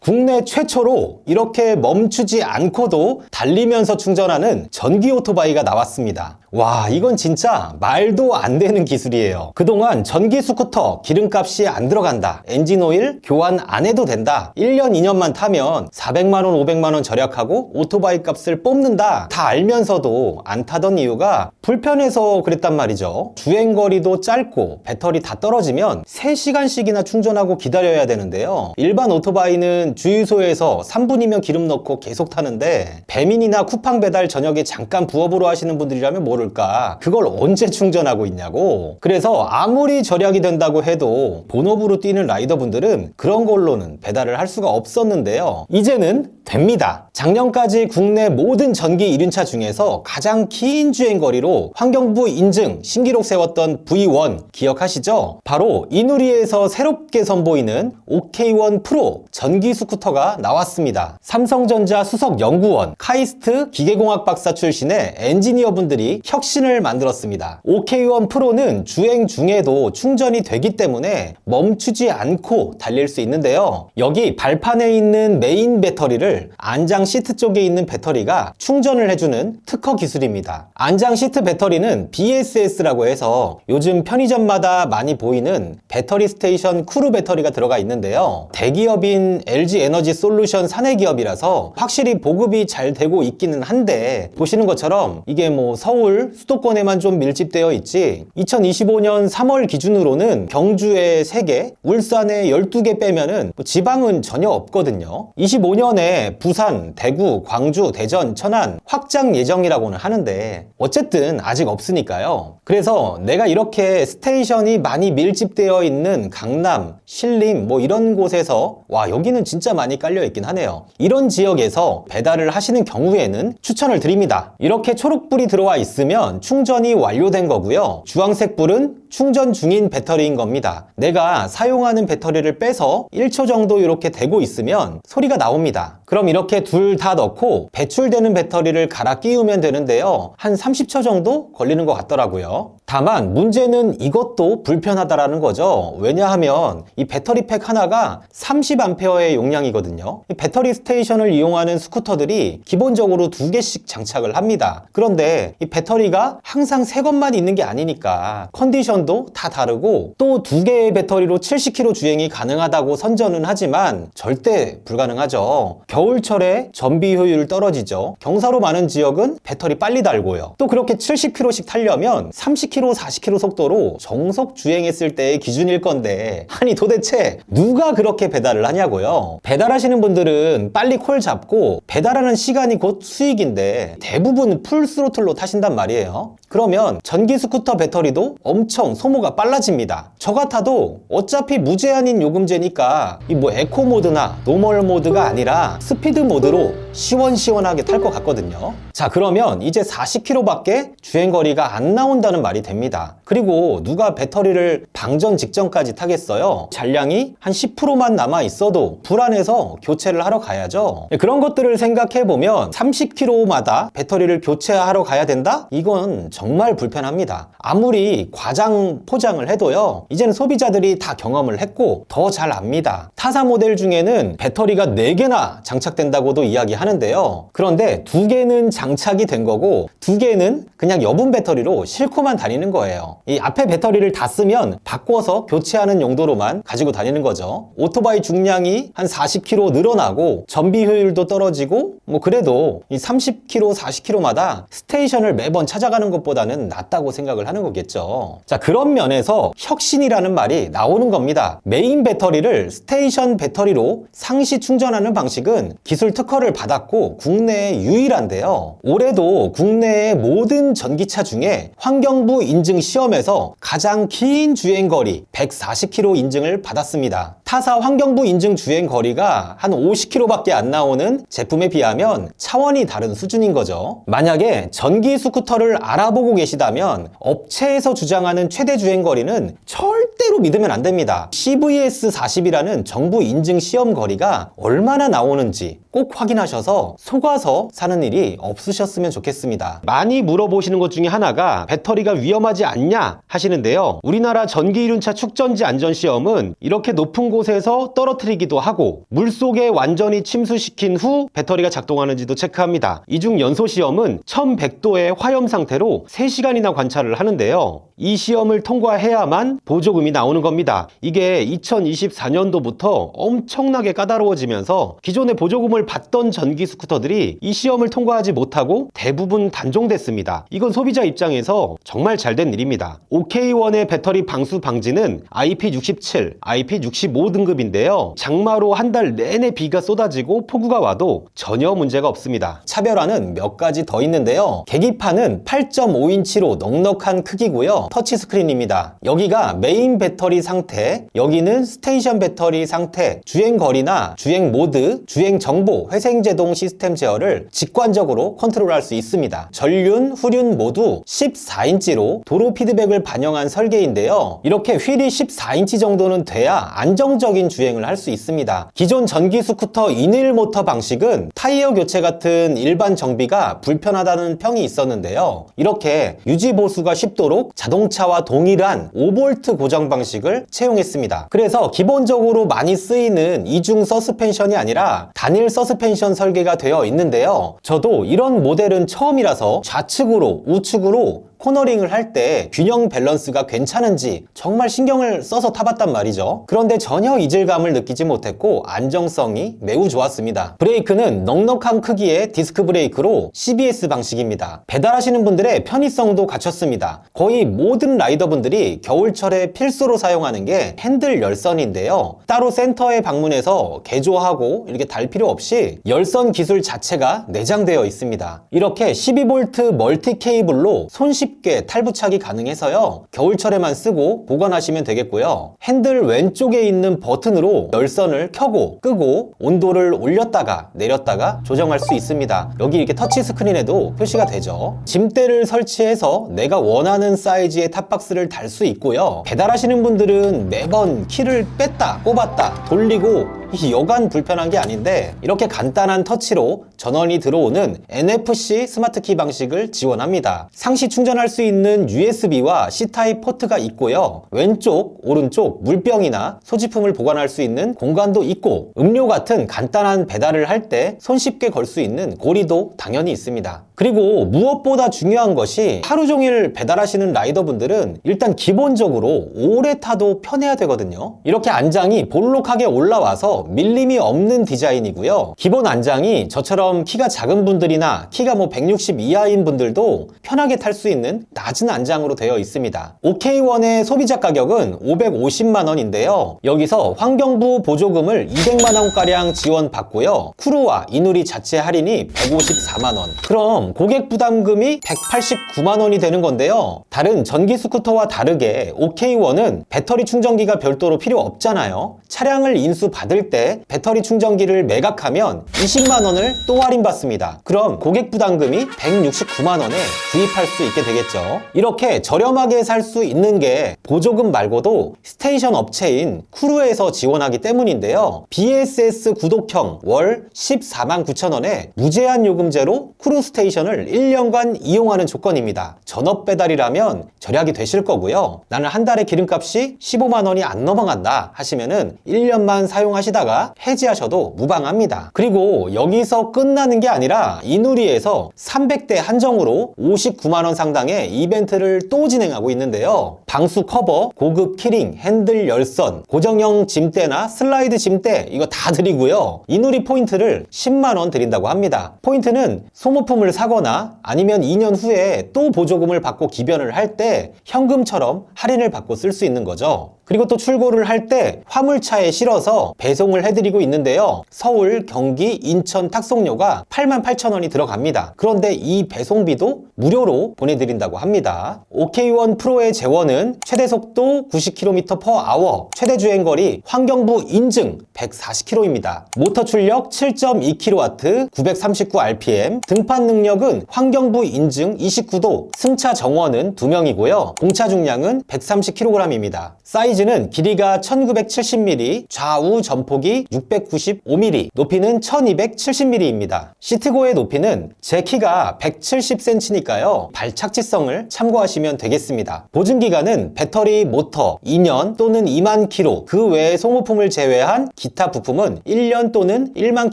국내 최초로 이렇게 멈추지 않고도 달리면서 충전하는 전기 오토바이가 나왔습니다. 와, 이건 진짜 말도 안 되는 기술이에요. 그동안 전기 스쿠터 기름값이 안 들어간다. 엔진 오일 교환 안 해도 된다. 1년, 2년만 타면 400만원, 500만원 절약하고 오토바이 값을 뽑는다. 다 알면서도 안 타던 이유가 불편해서 그랬단 말이죠. 주행거리도 짧고 배터리 다 떨어지면 3시간씩이나 충전하고 기다려야 되는데요. 일반 오토바이는 주유소에서 3분이면 기름 넣고 계속 타는데 배민이나 쿠팡 배달 저녁에 잠깐 부업으로 하시는 분들이라면 모를까. 그걸 언제 충전하고 있냐고. 그래서 아무리 절약이 된다고 해도 본업으로 뛰는 라이더분들은 그런 걸로는 배달을 할 수가 없었는데요. 이제는 됩니다. 작년까지 국내 모든 전기 1륜차 중에서 가장 긴 주행거리로 환경부 인증 신기록 세웠던 V1 기억하시죠? 바로 이누리에서 새롭게 선보이는 OK1 프로 전기 스쿠터가 나왔습니다. 삼성전자 수석 연구원 카이스트 기계공학 박사 출신의 엔지니어분들이 혁신을 만들었습니다. OK1 프로는 주행 중에도 충전이 되기 때문에 멈추지 않고 달릴 수 있는데요. 여기 발판에 있는 메인 배터리를 안장 시트 쪽에 있는 배터리가 충전을 해주는 특허 기술입니다. 안장 시트 배터리는 BSS라고 해서 요즘 편의점마다 많이 보이는 배터리 스테이션 쿠루 배터리가 들어가 있는데요. 대기업인 LG 에너지 솔루션 사내 기업이라서 확실히 보급이 잘 되고 있기는 한데 보시는 것처럼 이게 뭐 서울 수도권에만 좀 밀집되어 있지 2025년 3월 기준으로는 경주에 3개, 울산에 12개 빼면은 뭐 지방은 전혀 없거든요. 25년에 부산, 대구, 광주, 대전, 천안 확장 예정이라고는 하는데 어쨌든 아직 없으니까요. 그래서 내가 이렇게 스테이션이 많이 밀집되어 있는 강남, 신림 뭐 이런 곳에서 와 여기는 진짜 많이 깔려 있긴 하네요. 이런 지역에서 배달을 하시는 경우에는 추천을 드립니다. 이렇게 초록불이 들어와 있으면 충전이 완료된 거고요. 주황색 불은 충전 중인 배터리인 겁니다. 내가 사용하는 배터리를 빼서 1초 정도 이렇게 대고 있으면 소리가 나옵니다. 그럼 이렇게 둘 다 넣고 배출되는 배터리를 갈아 끼우면 되는데요. 한 30초 정도 걸리는 것 같더라고요. 다만 문제는 이것도 불편하다라는 거죠. 왜냐하면 이 배터리 팩 하나가 30A의 용량이거든요. 이 배터리 스테이션을 이용하는 스쿠터들이 기본적으로 두 개씩 장착을 합니다. 그런데 이 배터리가 항상 새 것만 있는 게 아니니까 컨디션도 다 다르고 또 두 개의 배터리로 70km 주행이 가능하다고 선전은 하지만 절대 불가능하죠. 겨울철에 전비 효율 떨어지죠. 경사로 많은 지역은 배터리 빨리 달고요. 또 그렇게 70km씩 타려면 30km, 40km 속도로 정속 주행했을 때의 기준일 건데 아니 도대체 누가 그렇게 배달을 하냐고요. 배달하시는 분들은 빨리 콜 잡고 배달하는 시간이 곧 수익인데 대부분 풀 스로틀로 타신단 말이에요. 그러면 전기 스쿠터 배터리도 엄청 소모가 빨라집니다. 저 같아도 어차피 무제한인 요금제니까 이 뭐 에코 모드나 노멀 모드가 아니라 스피드 모드로 시원시원하게 탈 것 같거든요. 자, 그러면 이제 40km밖에 주행거리가 안 나온다는 말이 됩니다. 그리고 누가 배터리를 방전 직전까지 타겠어요? 잔량이 한 10%만 남아 있어도 불안해서 교체를 하러 가야죠. 네, 그런 것들을 생각해보면 30km마다 배터리를 교체하러 가야 된다? 이건 정말 불편합니다. 아무리 과장 포장을 해도요, 이제는 소비자들이 다 경험을 했고 더 잘 압니다. 타사 모델 중에는 배터리가 4개나 장 착된다고도 이야기하는데요. 그런데 두 개는 장착이 된 거고 두 개는 그냥 여분 배터리로 싣고만 다니는 거예요. 이 앞에 배터리를 다 쓰면 바꿔서 교체하는 용도로만 가지고 다니는 거죠. 오토바이 중량이 한 40kg 늘어나고 전비 효율도 떨어지고 뭐 그래도 이 30km, 40km마다 스테이션을 매번 찾아가는 것보다는 낫다고 생각을 하는 거겠죠. 자, 그런 면에서 혁신이라는 말이 나오는 겁니다. 메인 배터리를 스테이션 배터리로 상시 충전하는 방식은 기술 특허를 받았고 국내에 유일한데요. 올해도 국내의 모든 전기차 중에 환경부 인증 시험에서 가장 긴 주행거리 140km 인증을 받았습니다. 타사 환경부 인증 주행 거리가 한 50km밖에 안 나오는 제품에 비하면 차원이 다른 수준인 거죠. 만약에 전기 스쿠터를 알아보고 계시다면 업체에서 주장하는 최대 주행 거리는 절대로 믿으면 안 됩니다. CVS 40이라는 정부 인증 시험 거리가 얼마나 나오는지 꼭 확인하셔서 속아서 사는 일이 없으셨으면 좋겠습니다. 많이 물어보시는 것 중에 하나가 배터리가 위험하지 않냐 하시는데요. 우리나라 전기 이륜차 축전지 안전 시험은 이렇게 높은 곳 곳에서 떨어뜨리기도 하고 물속에 완전히 침수시킨 후 배터리가 작동하는지도 체크합니다. 이중 연소 시험은 1100도의 화염 상태로 3시간이나 관찰을 하는데요. 이 시험을 통과해야만 보조금이 나오는 겁니다. 이게 2024년도부터 엄청나게 까다로워지면서 기존의 보조금을 받던 전기 스쿠터들이 이 시험을 통과하지 못하고 대부분 단종됐습니다. 이건 소비자 입장에서 정말 잘된 일입니다. OK1의 배터리 방수 방지는 IP67, IP65 등급인데요. 장마로 한 달 내내 비가 쏟아지고 폭우가 와도 전혀 문제가 없습니다. 차별화는 몇 가지 더 있는데요. 계기판은 8.5인치로 넉넉한 크기고요. 터치 스크린입니다. 여기가 메인 배터리 상태, 여기는 스테이션 배터리 상태, 주행 거리나 주행 모드, 주행 정보, 회생 제동 시스템 제어를 직관적으로 컨트롤할 수 있습니다. 전륜, 후륜 모두 14인치로 도로 피드백을 반영한 설계인데요. 이렇게 휠이 14인치 정도는 돼야 안정 적인 주행을 할 수 있습니다. 기존 전기 스쿠터 이늘 모터 방식은 타이어 교체 같은 일반 정비가 불편하다는 평이 있었는데요. 이렇게 유지 보수가 쉽도록 자동차와 동일한 5V 고정 방식을 채용했습니다. 그래서 기본적으로 많이 쓰이는 이중 서스펜션이 아니라 단일 서스펜션 설계가 되어 있는데요. 저도 이런 모델은 처음이라서 좌측으로 우측으로 코너링을 할 때 균형 밸런스가 괜찮은지 정말 신경을 써서 타봤단 말이죠. 그런데 전혀 이질감을 느끼지 못했고 안정성이 매우 좋았습니다. 브레이크는 넉넉한 크기의 디스크 브레이크로 CBS 방식입니다. 배달하시는 분들의 편의성도 갖췄습니다. 거의 모든 라이더분들이 겨울철에 필수로 사용하는 게 핸들 열선인데요. 따로 센터에 방문해서 개조하고 이렇게 달 필요 없이 열선 기술 자체가 내장되어 있습니다. 이렇게 12V 멀티 케이블로 손쉽게 탈부착이 가능해서요. 겨울철에만 쓰고 보관하시면 되겠고요. 핸들 왼쪽에 있는 버튼으로 열선을 켜고 끄고 온도를 올렸다가 내렸다가 조정할 수 있습니다. 여기 이렇게 터치 스크린에도 표시가 되죠. 짐대를 설치해서 내가 원하는 사이즈의 탑박스를 달 수 있고요. 배달하시는 분들은 매번 키를 뺐다 꼽았다 돌리고 이 여간 불편한 게 아닌데 이렇게 간단한 터치로 전원이 들어오는 NFC 스마트 키 방식을 지원합니다. 상시 충전 할 수 있는 USB와 C타입 포트가 있고요. 왼쪽, 오른쪽 물병이나 소지품을 보관할 수 있는 공간도 있고 음료 같은 간단한 배달을 할 때 손쉽게 걸 수 있는 고리도 당연히 있습니다. 그리고 무엇보다 중요한 것이 하루 종일 배달하시는 라이더분들은 일단 기본적으로 오래 타도 편해야 되거든요. 이렇게 안장이 볼록하게 올라와서 밀림이 없는 디자인이고요. 기본 안장이 저처럼 키가 작은 분들이나 키가 뭐 160 이하인 분들도 편하게 탈 수 있는 낮은 안장으로 되어 있습니다. OK1의 소비자 가격은 550만 원인데요. 여기서 환경부 보조금을 200만 원가량 지원받고요. 쿠루와 이누리 자체 할인이 154만 원. 그럼 고객 부담금이 189만 원이 되는 건데요. 다른 전기 스쿠터와 다르게 OK1은 배터리 충전기가 별도로 필요 없잖아요. 차량을 인수 받을 때 배터리 충전기를 매각하면 20만 원을 또 할인받습니다. 그럼 고객 부담금이 169만 원에 구입할 수 있게 되겠 죠. 이렇게 저렴하게 살 수 있는 게 보조금 말고도 스테이션 업체인 쿠루에서 지원하기 때문인데요. BSS 구독형 월 14만 9천 원에 무제한 요금제로 쿠루 스테이션을 1년간 이용하는 조건입니다. 전업 배달이라면 절약이 되실 거고요. 나는 한 달에 기름값이 15만 원이 안 넘어간다 하시면은 1년만 사용하시다가 해지하셔도 무방합니다. 그리고 여기서 끝나는 게 아니라 이누리에서 300대 한정으로 59만 원 상당의 이벤트를 또 진행하고 있는데요. 방수 커버, 고급 키링, 핸들 열선, 고정형 짐대나 슬라이드 짐대 이거 다 드리고요. 이누리 포인트를 10만 원 드린다고 합니다. 포인트는 소모품을 사거나 아니면 2년 후에 또 보조금을 받고 기변을 할 때 현금처럼 할인을 받고 쓸 수 있는 거죠. 그리고 또 출고를 할 때 화물차에 실어서 배송을 해드리고 있는데요. 서울, 경기, 인천 탁송료가 8만 8천 원이 들어갑니다. 그런데 이 배송비도 무료로 보내드린다고 합니다. OK1 프로의 재원은 최대 속도 90km/h, 최대 주행거리 환경부 인증 140km입니다. 모터 출력 7.2kW, 939rpm, 등판 능력은 환경부 인증 29도, 승차 정원은 2명이고요. 공차 중량은 130kg입니다. 사이즈는 길이가 1970mm, 좌우 전폭이 695mm, 높이는 1270mm입니다. 시트고의 높이는 제 키가 170cm니까요. 발착지성을 참고하시면 되겠습니다. 보증기간은 배터리, 모터 2년 또는 2만 킬로, 그 외의 소모품을 제외한 기타 부품은 1년 또는 1만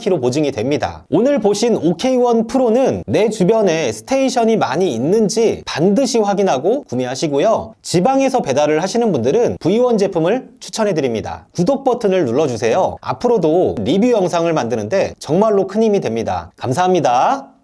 킬로 보증이 됩니다. 오늘 보신 OK1 프로는 내 주변에 스테이션이 많이 있는지 반드시 확인하고 구매하시고요. 지방에서 배달을 하시는 분들은 V1 제품을 추천해 드립니다. 구독 버튼을 눌러주세요. 앞으로도 리뷰 영상을 만드는데 정말로 큰 힘이 됩니다. 감사합니다.